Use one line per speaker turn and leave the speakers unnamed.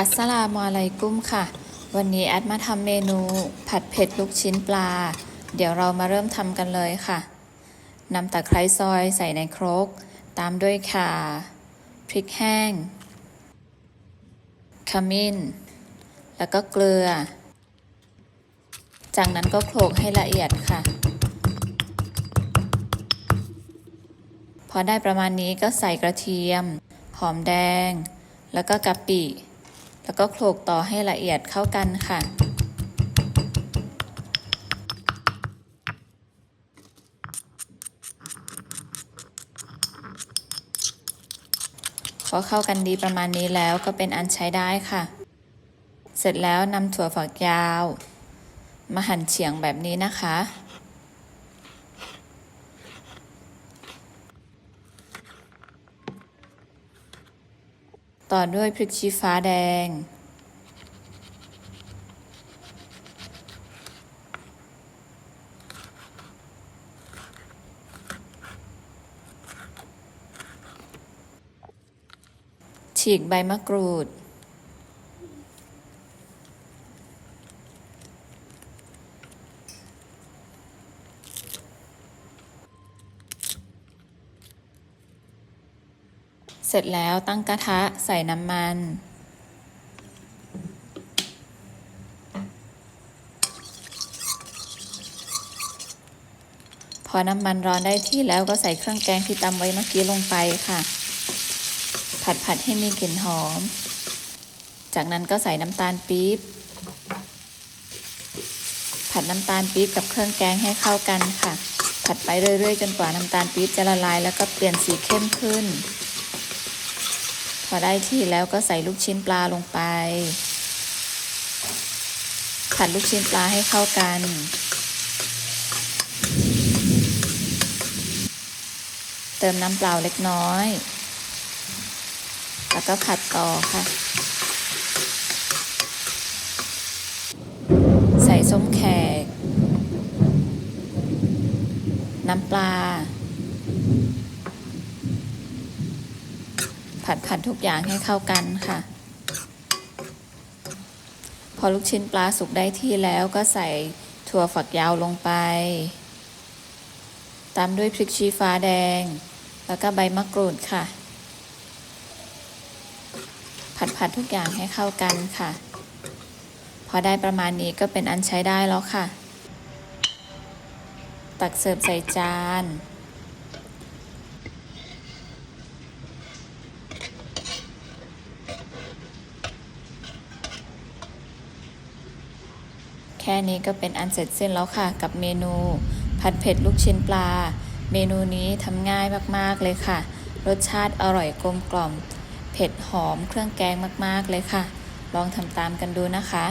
อัสสลามุอะลัยกุ้มค่ะ วันนี้แอดมาทำเมนูผัดเผ็ดลูกชิ้นปลา เดี๋ยวเรามาเริ่มทำกันเลยค่ะนำตะไคร้ซอยใส่ในครก ตามด้วยข่า พริกแห้ง ขมิ้น แล้วก็เกลือ จากนั้นก็โขลกให้ละเอียดค่ะ พอได้ประมาณนี้ก็ใส่กระเทียม หอมแดง แล้วก็กะปิ แล้วก็โขลกต่อให้ละเอียดเข้ากันค่ะ พอเข้ากันดีประมาณนี้แล้วก็เป็นอันใช้ได้ค่ะ เสร็จแล้วนำถั่วฝักยาว มาหั่นเฉียงแบบนี้นะคะ ต่อด้วยพริกชี้ฟ้าแดง ฉีกใบมะกรูด เสร็จแล้วตั้งกระทะใส่น้ำมัน พอน้ำมันร้อนได้ที่แล้วก็ใส่เครื่องแกงที่ตำไว้เมื่อกี้ลงไปค่ะ ผัดผัดให้มีกลิ่นหอม จากนั้นก็ใส่น้ำตาลปี๊บ ผัดน้ำตาลปี๊บกับเครื่องแกงให้เข้ากันค่ะ ผัดไปเรื่อยๆ จนกว่าน้ำตาลปี๊บจะละลาย แล้วก็เปลี่ยนสีเข้มขึ้น อได้ที่แล้วก็ใส่ลูกชิ้นปลาลงไป ผัดลูกชิ้นปลาให้เข้ากัน เติมน้ำเปล่าเล็กน้อย แล้วก็ผัดต่อค่ะ ใส่ส้มแขก น้ำปลา ผัดผัดทุกอย่างให้เข้ากันค่ะ พอลูกชิ้นปลาสุกได้ที่แล้วก็ใส่ถั่วฝักยาวลงไป ตามด้วยพริกชี้ฟ้าแดง แล้วก็ใบมะกรูดค่ะ ผัดผัดทุกอย่างให้เข้ากันค่ะ พอได้ประมาณนี้ก็เป็นอันใช้ได้แล้วค่ะ ตักเสิร์ฟใส่จาน ค่นี้ก็เป็นอันเสร็จสิ้นแล้วค่ะกับเมนู ผัดเผ็ดลูกชิ้นปลา เมนูนี้ทำง่ายมากๆเลยค่ะ รสชาติอร่อยกลมกล่อม เผ็ดหอมเครื่องแกงมากๆเลยค่ะ ลองทำตามกันดูนะคะ